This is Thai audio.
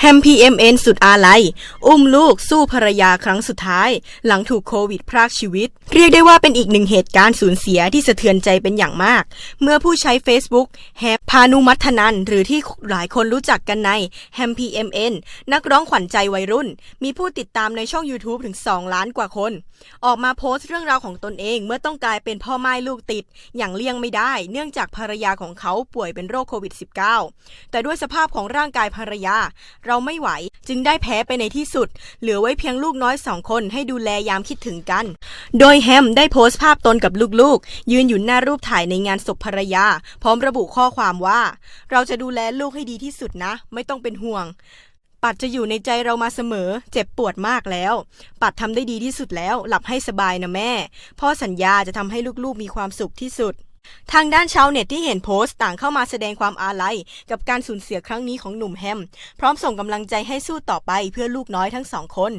แฮม PMN สุดอาลัย อุ้มลูกสู้ภรรยาครั้งสุดท้าย หลังถูกโควิดพรากชีวิต เรียกได้ว่าเป็นอีกหนึ่งเหตุการณ์สูญเสียที่สะเทือนใจเป็นอย่างมาก เมื่อผู้ใช้ Facebook แฮมพานุมัทนัน หรือที่หลายคนรู้จักกันในแฮม PMN นักร้องขวัญใจวัยรุ่น มีผู้ติดตามในช่อง YouTube ถึง 2 ล้านกว่าคน ออกมาโพสต์เรื่องราวของตนเองเมื่อต้องกลายเป็นพ่อไม้ลูกติด อย่างเลี่ยงไม่ได้ เนื่องจากภรรยาของเขาป่วยเป็นโรคโควิด -19 แต่ด้วยสภาพของร่างกายภรรยาเราไม่ไหว จึงได้แพ้ไปในที่สุด เหลือไว้เพียงลูกน้อยสองคนให้ดูแลยามคิดถึงกัน โดยแฮมได้โพสต์ภาพตนกับลูกๆ ยืนอยู่หน้ารูปถ่ายในงานศพภรรยา พร้อมระบุข้อความว่า เราจะดูแลลูกให้ดีที่สุดนะ ไม่ต้องเป็นห่วงปัดจะอยู่ในใจเรามาเสมอ เจ็บปวดมากแล้ว ปัดทำได้ดีที่สุดแล้ว หลับให้สบายนะแม่ พ่อสัญญาจะทำให้ลูกๆมีความสุขที่สุด ทางด้านชาวเน็ตที่เห็นโพสต์ต่างเข้ามาแสดงความอาลัย กับการสูญเสียครั้งนี้ของหนุ่มแฮม พร้อมส่งกำลังใจให้สู้ต่อไปเพื่อลูกน้อยทั้งสองคน